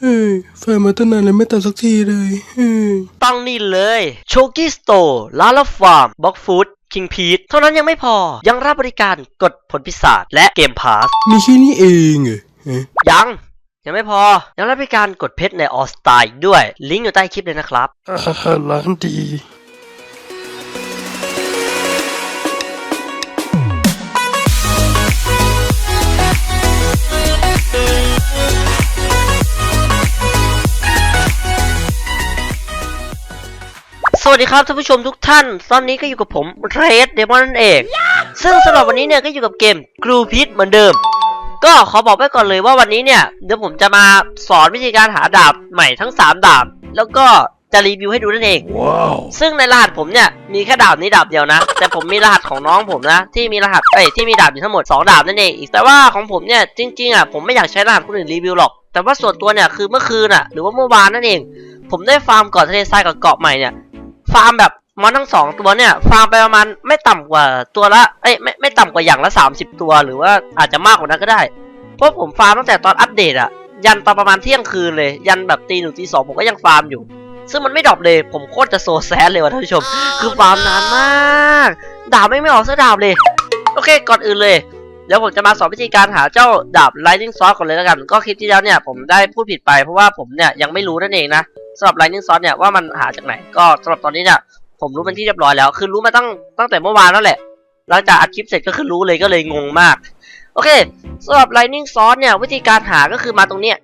เฮ้ยไฟมาตั้งนานแล้วไม่ตัดสักทีเลยเฮ้ยต้องนี่เลย โชกี้สโตร์ลาลาฟาร์มบ็อกฟู้ดคิงพีทเท่านั้นยังไม่พอ ยังรับบริการกดผลพิศาจและเกมพาส มีแค่นี้เองเหรอฮะยัง ยังไม่พอ ยังรับบริการกดเพชรในออสตาด้วย ลิงก์อยู่ใต้คลิปเลยนะครับ อาหารร้านดี วัสดีครับท่านผู้ชมทุกท่าน ตอนนี้ก็อยู่กับผมเรดเดมอนนั่นเอง ซึ่งสำหรับวันนี้เนี่ยก็อยู่กับเกมกรูพิทเหมือนเดิม ก็ขอบอกไว้ก่อนเลยว่าวันนี้เนี่ยเดี๋ยวผมจะมาสอนวิธีการหาดาบใหม่ทั้ง 3 ดาบ แล้วก็จะรีวิวให้ดูนั่นเองว้าวซึ่งในรหัสผมเนี่ยมีแค่ดาบนี้ดาบเดียวนะ แต่ผมมีรหัสของน้องผมนะ ที่มีรหัสเอ้ยที่มีดาบอยู่ทั้งหมด 2 ดาบนั่นเองอีกแต่ว่าของผมเนี่ยจริงๆอะผมไม่อยากใช้รหัสคนอื่นรีวิวหรอก แต่ว่าส่วนตัวเนี่ยคือเมื่อคืนอะหรือว่าเมื่อวานนั่นเอง ผมได้ฟาร์มเกาะทะเลทรายกับเกาะใหม่เนี่ย ฟาร์มแบบมอนทั้งสองตัวเนี่ย ฟาร์มไปประมาณไม่ต่ำกว่าตัวละเอ้ยไม่ไม่ต่ำกว่าอย่างละ30ตัว หรือว่าอาจจะมากกว่านั้นก็ได้ เพราะผมฟาร์มตั้งแต่ตอนอัปเดตอะยันตอนประมาณเที่ยงคืนเลย ยันแบบตีหนึ่งตีสองผมก็ยังฟาร์มอยู่ ซึ่งมันไม่ดรอปเลย ผมโคตรจะโซแซดเลยว่ะท่านผู้ชม คือฟาร์มนานมาก ดาบไม่ไม่ออกสักดาบเลย โอเคก่อนอื่นเลยเดี๋ยวผมจะมาสอนวิธีการหาเจ้าดาบ Lightning Sword ก่อนเลยแล้วกัน ก็คลิปที่แล้วเนี่ยผมได้พูดผิดไปเพราะว่าผมเนี่ยยังไม่รู้นั่นเองนะ สำหรับ Lightning Sword เนี่ยว่ามันหาจากไหนก็สำหรับตอนนี้เนี่ยผมรู้เป็นที่เรียบร้อยแล้ว คือรู้มาตั้งตั้งแต่เมื่อวานแล้วแหละหลังจากอัดคลิปเสร็จก็คือรู้เลยก็เลยงงมาก โอเคสำหรับ Lightning Sword เนี่ยวิธีการหาก็คือมาตรงเนี้ย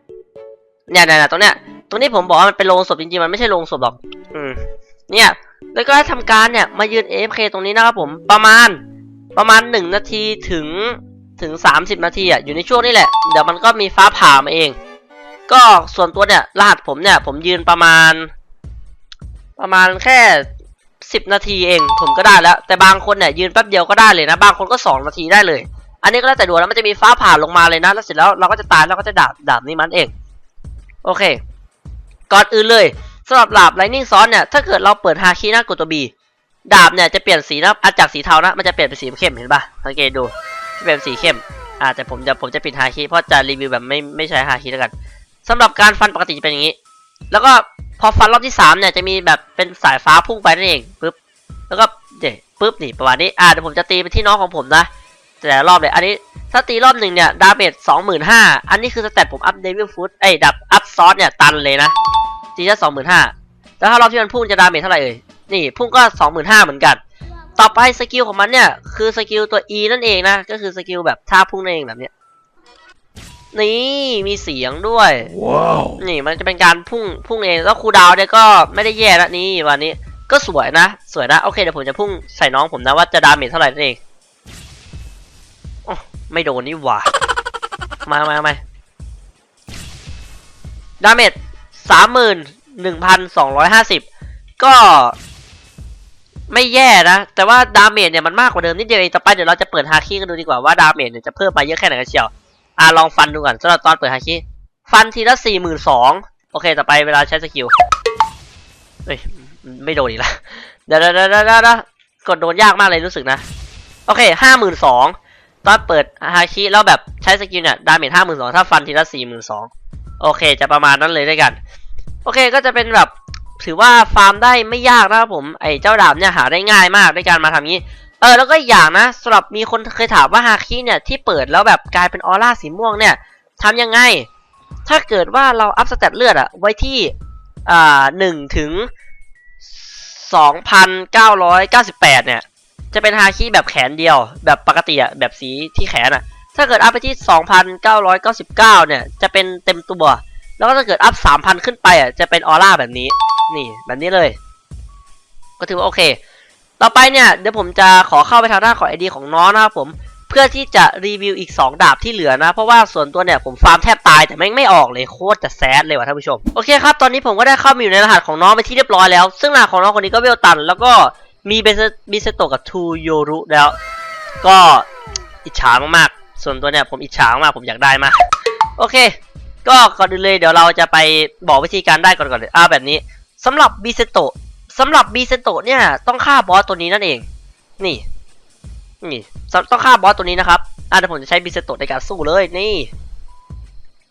เนี่ยเนี่ยเนี่ยตรงเนี้ยตรงนี้ผมบอกว่ามันเป็นโรงศพจริงๆมันไม่ใช่โรงศพหรอกอืมเนี่ยแล้วก็ให้ทำการเนี่ยมายืน AFK ตรงนี้นะครับผมประมาณประมาณหนึ่งนาทีถึงถึงสามสิบนาทีอะอยู่ในช่วงนี้แหละ เดี๋ยวมันก็มีฟ้าผ่ามาเอง ก็ส่วนตัวเนี่ยรหัสผมเนี่ย ผมยืนประมาณ ประมาณแค่สิบนาทีเอง ผมก็ได้แล้ว แต่บางคนเนี่ยยืนแป๊บเดียวก็ได้เลยนะ บางคนก็สองนาทีได้เลย อันนี้ก็แล้วแต่ดวงแล้วมันจะมีฟ้าผ่าลงมาเลยนะ แล้วเสร็จแล้วเราก็จะตายแล้วก็จะดาบดาบนี้มันเอง โอเค ก่อนอื่นเลยสำหรับดาบ Lightning Sword เนี่ย ถ้าเกิดเราเปิดฮาคินะกดตัว B ดาบเนี่ยจะเปลี่ยนสีนะอะจากสีเทานะ มันจะเปลี่ยนเป็นสีเข้มเห็นปะสังเกตดูจะเป็นสีเข้ม อ่าแต่ผมจะผมจะปิดฮาคิเพราะจะรีวิวแบบไม่ไม่ใช้ฮาคิแล้วกัน สำหรับการฟันปกติจะเป็นอย่างนี้ แล้วก็พอฟันรอบที่สามเนี่ยจะมีแบบเป็นสายฟ้าพุ่งไปนั่นเองปึ๊บแล้วก็เดี๋ยวปึ๊บนี่ประมาณนี้อ่าเดี๋ยวผมจะตีไปที่น้องของผมนะแต่รอบเลยอันนี้ถ้าตีรอบหนึ่งเนี่ยดาเมจสองหมื่นห้าอันนี้คือสเตตผมอัพเดวิลฟุตเอ้ดับอัพซอสเนี่ยตันเลยนะตีแค่สองหมื่นห้าแล้วถ้ารอบที่มันพุ่งจะดาเมจเท่าไหร่เอ่ยนี่พุ่งก็สองหมื่นห้าเหมือนกันต่อไปสกิลของมันเนี่ยคือสกิลตัว E นั่นเองนะก็คือสกิลแบบท่าพุ่งนั่นเองแบบเนี้ย นี่มีเสียงด้วยว้าวนี่มันจะเป็นการพุ่งพุ่งเองแล้วครูดาวเนี่ยก็ไม่ได้แย่นะนี่วันนี้ก็สวยนะ สวยนะ โอเคเดี๋ยวผมจะพุ่งใส่น้องผมนะว่าจะดาเมจเท่าไหร่นั่นเองโอ้ไม่โดนนี่หว่ามามามาดาเมจสามหมื่นหนึ่งพันสองร้อยห้าสิบก็ไม่แย่นะ แต่ว่าดาเมจเนี่ยมันมากกว่าเดิมนิดเดียวเองต่อไปเดี๋ยวเราจะเปิดฮาคิกันดูดีกว่าว่าดาเมจเนี่ยจะเพิ่มมาเยอะแค่ไหนกันเชียว อะลองฟันดูก่อนสำหรับตอนเปิดฮาคิฟันทีละสี่หมื่นสองโอเค ต่อไปเวลาใช้สกิลเฮ้ยไม่โดนอีกละเดี๋ยวเดี๋ยวเดี๋ยวกดโดนยากมากเลยรู้สึกนะ โอเคห้าหมื่นสองตอนเปิดฮาคิแล้วแบบใช้สกิลเนี่ยดาเมจห้าหมื่นสองถ้าฟันทีละสี่หมื่นสองโอเค จะประมาณนั้นเลยด้วยกัน โอเคก็จะเป็นแบบถือว่าฟาร์มได้ไม่ยากนะครับผมไอ้เจ้าดาบเนี่ยหาได้ง่ายมากด้วยการมาทำงี้ เออแล้วก็อย่างนะสำหรับมีคนเคยถามว่าฮาคิเนี่ยที่เปิดแล้วแบบกลายเป็นออร่าสีม่วงเนี่ยทำยังไง ถ้าเกิดว่าเราอัพสเตตเลือดอะไว้ที่อ่าหนึ่งถึงสองพันเก้าร้อยเก้าสิบแปดเนี่ย จะเป็นฮาคิแบบแขนเดียว แบบปกติอะแบบสีที่แขนอะถ้าเกิดอัพไปที่สองพันเก้าร้อยเก้าสิบเก้าเนี่ยจะเป็นเต็มตัว แล้วก็ถ้าเกิดอัพสามพันขึ้นไปอะจะเป็นออร่าแบบนี้ นี่แบบนี้เลย ก็ถือว่าโอเค ต่อไปเนี่ยเดี๋ยวผมจะขอเข้าไปทางด้านของไอดีของน้องนะครับผมเพื่อที่จะรีวิวอีก 2 ดาบที่เหลือนะ เพราะว่าส่วนตัวเนี่ยผมฟาร์มแทบตายแต่แม่งไม่ออกเลยโคตรจะแซดเลยว่ะท่านผู้ชมโอเคครับตอนนี้ผมก็ได้เข้ามาอยู่ในรหัสของน้องไปที่เรียบร้อยแล้ว ซึ่งรหัสของน้องคนนี้ก็เวลตัน แล้วก็มีเบสบิเซโตกับทูโยรุแล้ว ก็อิจฉามากๆส่วนตัวเนี่ยผมอิจฉามากผมอยากได้มากโอเค ก็ก่อนอื่นเลยเดี๋ยวเราจะไปบอกวิธีการได้ก่อนก่อนเลยอ่าแบบนี้สำหรับบีเซโต สำหรับบีเซโตเนี่ยต้องฆ่าบอสตัวนี้นั่นเอง นี่ นี่ต้องฆ่าบอสตัวนี้นะครับอ่าเดี๋ยวผมจะใช้บีเซโตในการสู้เลยนี่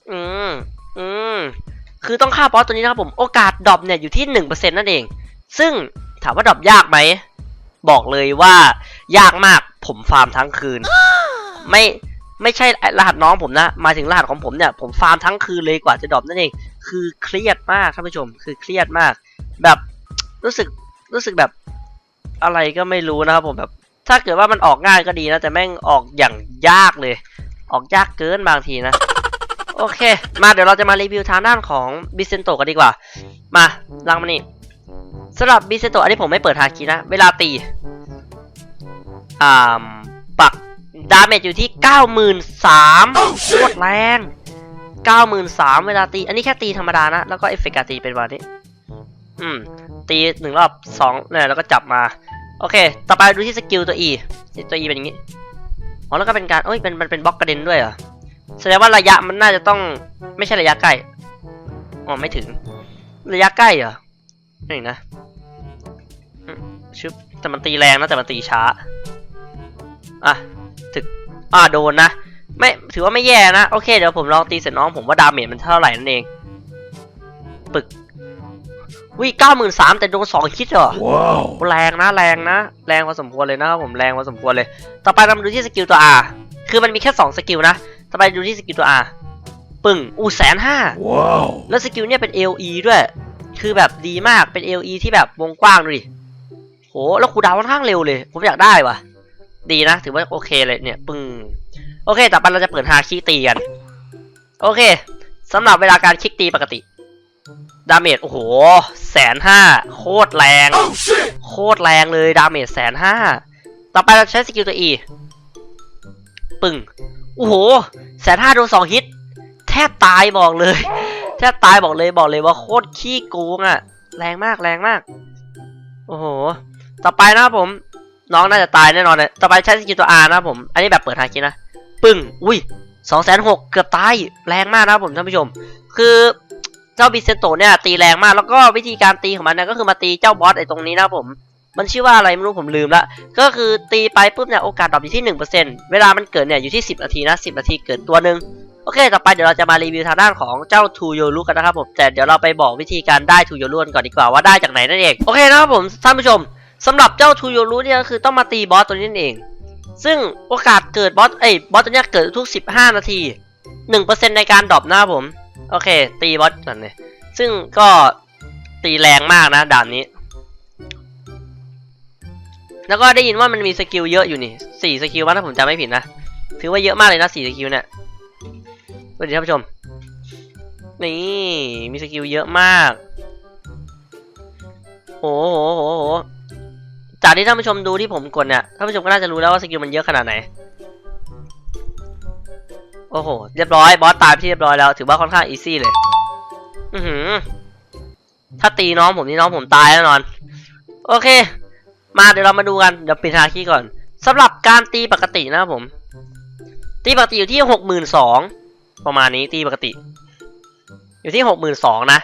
อืมอืมคือต้องฆ่าบอสตัวนี้นะครับผมโอกาสดรอปเนี่ยอยู่ที่หนึ่งเปอร์เซ็นต์นั่นเอง ซึ่งถามว่าดรอปยากไหมบอกเลยว่ายากมากผมฟาร์มทั้งคืน ไม่ไม่ใช่รหัสน้องผมนะมาถึงรหัสของผมเนี่ยผมฟาร์มทั้งคืนเลยกว่าจะดรอปนั่นเอง คือเครียดมากท่านผู้ชม คือเครียดมาก แบบ รู้สึกรู้สึกแบบอะไรก็ไม่รู้นะครับผมแบบ ถ้าเกิดว่ามันออกง่ายก็ดีนะ แต่แม่งออกอย่างยากเลย ออกยากเกินบางทีนะ โอเค มาเดี๋ยวเราจะมารีวิวทางด้านของบิเซนโตกันดีกว่า มาลังมานี่สำหรับบิเซนโตอันนี้ผมไม่เปิดฮาคินะ เวลาตีอ่าปักดาเมจอยู่ที่ 93,000โคตรแรง93,000เวลาตี อันนี้แค่ตีธรรมดานะ แล้วก็เอฟเฟกต์การตีเป็นแบบนี้ อืม ตีหนึ่งรอบสองเนี่ยแล้วก็จับมา โอเค ต่อไปดูที่สกิลตัว E ตัว E เป็นอย่างนี้อ๋อแล้วก็เป็นการเอ้ยเป็นมันเป็นบล็อกกระเด็นด้วยเหรอแสดงว่าระยะมันน่าจะต้องไม่ใช่ระยะใกล้อ๋อไม่ถึง ระยะใกล้เหรอนี่นะชึบแต่มันตีแรงนะแต่มันตีช้าอะถึกอ่าโดนนะไม่ถือว่าไม่แย่นะ โอเคเดี๋ยวผมลองตีเสร็จน้องผมว่าดาเมจมันเท่าไหร่นั่นเอง ปึก วิเก้าหมื่นสามแต่โดนสองคิดเหรอว้าวแรงนะแรงนะ แรงพอสมควรเลยนะครับผมแรงพอสมควรเลย ต่อไปเรามาดูที่สกิลตัว R คือมันมีแค่2สกิลนะ ต่อไปดูที่สกิลตัว R ปึ่งอู้แสนห้าว้าวแล้วสกิลเนี่ยเป็น LE ด้วย คือแบบดีมากเป็น LE ที่แบบวงกว้างดูดิโหแล้วคูลดาวน์ค่อนข้างเร็วเลย ผมอยากได้ว่ะ ดีนะ ถือว่าโอเคเลยเนี่ยปึ้งโอเค ต่อไปเราจะเปิดฮาคิตีกัน โอเคสำหรับเวลาการคลิกตีปกติ ดาเมจโอ้โหแสนห้าโคตรแรง โคตรแรงเลยดาเมจแสนห้าต่อไปเราใช้สกิลตัว E ปึ้งโอ้โหแสนห้าโดนสองฮิต แทบตายบอกเลย แทบตายบอกเลยบอกเลยว่าโคตรขี้โกงอะแรงมากแรงมาก โอ้โห ต่อไปนะครับผม น้องน่าจะตายแน่นอนเลยต่อไปใช้สกิลตัว R นะครับผม อันนี้แบบเปิดฮาคินะ ปึ้ง อุ้ยสองแสนหกเกือบตาย แรงมากนะครับผมท่านผู้ชม คือ เจ้าบิเซนโตเนี่ยตีแรงมากแล้วก็วิธีการตีของมันเนี่ยก็คือมาตีเจ้าบอสไอ้ตรงนี้นะผม มันชื่อว่าอะไรไม่รู้ผมลืมละก็คือตีไปปุ๊บเนี่ยโอกาสดรอปอยู่ที่ 1%เวลามันเกิดเนี่ยอยู่ที่ 10 นาทีนะ 10 นาทีเกิดตัวหนึ่งโอเค ต่อไปเดี๋ยวเราจะมารีวิวทางด้านของเจ้าทูโยรุกันนะครับผม แต่เดี๋ยวเราไปบอกวิธีการได้ทูโยรุกันก่อนดีกว่าว่าได้จากไหนนั่นเอง โอเคนะครับผมท่านผู้ชมสำหรับเจ้าทูโยรุเนี่ยก็คือต้องมาตีบอสตัวนี้นั่นเอง ซึ่งโอกาสเกิดบอสเอ้ยบอสตัวนี้เกิดทุก 15 นาที 1%ในการดรอปนะครับผม โอเค ตีบอสก่อนเลยซึ่งก็ตีแรงมากนะด่านนี้ แล้วก็ได้ยินว่ามันมีสกิลเยอะอยู่นี่สี่สกิลว่าถ้าผมจำไม่ผิดนะถือว่าเยอะมากเลยนะสี่สกิลเนี่ยสวัสดีท่านผู้ชม นี่มีสกิลเยอะมากโอ้โหโหโหจากที่ท่านผู้ชมดูที่ผมกดเนี่ยท่านผู้ชมก็น่าจะรู้แล้วว่าสกิลมันเยอะขนาดไหน โอ้โห เรียบร้อย บอสตายที่เรียบร้อยแล้ว ถือว่าค่อนข้างอีซี่เลย อือหือ ถ้าตีน้องผมนี่น้องผมตายแน่นอน โอเค มาเดี๋ยวเรามาดูกัน เดี๋ยวปิดฮาคีก่อนสำหรับการตีปกตินะครับผม ตีปกติอยู่ที่หกหมื่นสองประมาณนี้ตีปกติ อยู่ที่หกหมื่นสองนะ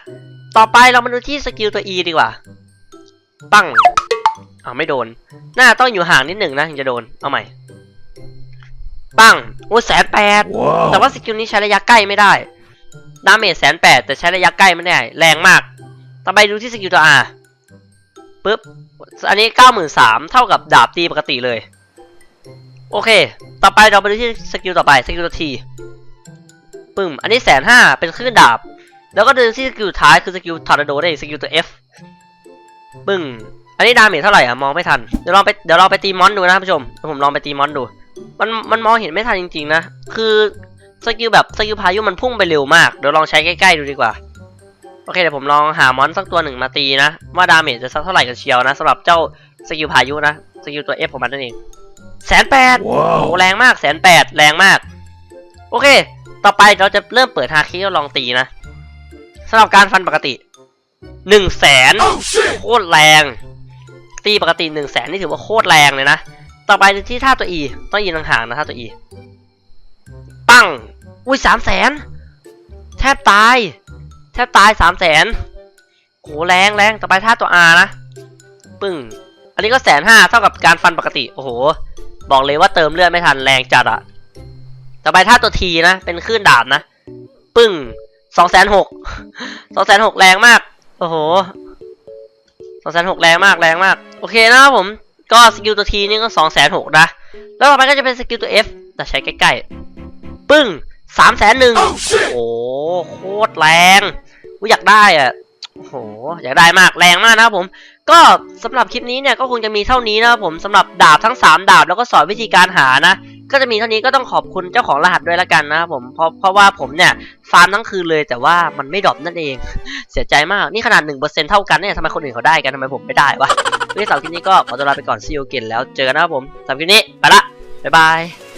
ต่อไปเรามาดูที่สกิลตัว E ดีกว่า ปั้งอ้าไม่โดน น่าต้องอยู่ห่างนิดหนึ่งนะถึงจะโดน เอาใหม่ ปั้งโอ้แสนแปดว้าวแต่ว่าสกิลนี้ใช้ระยะใกล้ไม่ได้ดาเมจแสนแปดแต่ใช้ระยะใกล้ไม่ได้แรงมาก ต่อไปดูที่สกิลตัว R ปึ๊บ อันนี้เก้าหมื่นสามเท่ากับดาบตีปกติเลย โอเค ต่อไปเราไปดูที่สกิลต่อไปสกิลตัว T ปึ้ม อันนี้แสนห้าเป็นคลื่นดาบ แล้วก็ดูที่สกิลสุดท้ายคือสกิลทอร์นาโดได้สกิลตัว F ปึ้ง อันนี้ดาเมจเท่าไหร่อะมองไม่ทัน เดี๋ยวลองไปเดี๋ยวลองไปตีมอนดูนะท่านผู้ชมเดี๋ยวผมลองไปตีมอนดู มันมันมองเห็นไม่ทันจริงๆนะ คือสกิลแบบสกิลพายุมันพุ่งไปเร็วมาก เดี๋ยวลองใช้ใกล้ๆดูดีกว่า โอเคเดี๋ยวผมลองหามอนสักตัวหนึ่งมาตีนะ ว่าดาเมจจะสักเท่าไหร่กันเชียวนะสำหรับเจ้าสกิลพายุนะสกิลตัว F ของมันนั่นเองแสนแปดว้าวโอ้แรงมากแสนแปดแรงมาก โอเค ต่อไปเราจะเริ่มเปิดฮาคิแล้วลองตีนะสำหรับการฟันปกติหนึ่งแสนโคตรแรง ตีปกติหนึ่งแสนนี่ถือว่าโคตรแรงเลยนะ ต่อไปที่ท่าตัว E ต้องยืนห่างๆนะท่าตัว E ปั้งอุ้ยสามแสนแทบตาย แทบตายสามแสนโหแรงแรงต่อไปท่าตัว R นะปึ้งอันนี้ก็แสนห้าเท่ากับการฟันปกติ โอ้โห บอกเลยว่าเติมเลือดไม่ทันแรงจัดอะต่อไปท่าตัว T นะ เป็นคลื่นดาบนะ ปึ้งสองแสนหกสองแสนหกแรงมาก โอ้โหสองแสนหกแรงมากแรงมาก โอเคนะครับผม ก็สกิลตัวทีนี่ก็สองแสนหกนะ แล้วต่อไปก็จะเป็นสกิลตัว F แต่ใช้ใกล้ๆ ปึ้งสามแสนหนึ่งโอ้โคตรแรงกูอยากได้อะโอ้โหอยากได้มากแรงมากนะครับผม ก็สำหรับคลิปนี้เนี่ยก็คงจะมีเท่านี้นะครับผมสำหรับดาบทั้ง 3 ดาบแล้วก็สอนวิธีการหานะ ก็จะมีเท่านี้ก็ต้องขอบคุณเจ้าของรหัสด้วยละกันนะครับผมเพราะเพราะว่าผมเนี่ยฟาร์มทั้งคืนเลยแต่ว่ามันไม่ดรอปนั่นเอง เสียใจมากนี่ขนาด 1%เท่ากันเนี่ยทำไมคนอื่นเขาได้กันทำไมผมไม่ได้วะวันนี้สำหรับคลิปนี้ก็ขอตัวลาไปก่อนซีโอเกนแล้วเจอกันนะครับผมสำหรับคลิปนี้ไปละบ๊ายบาย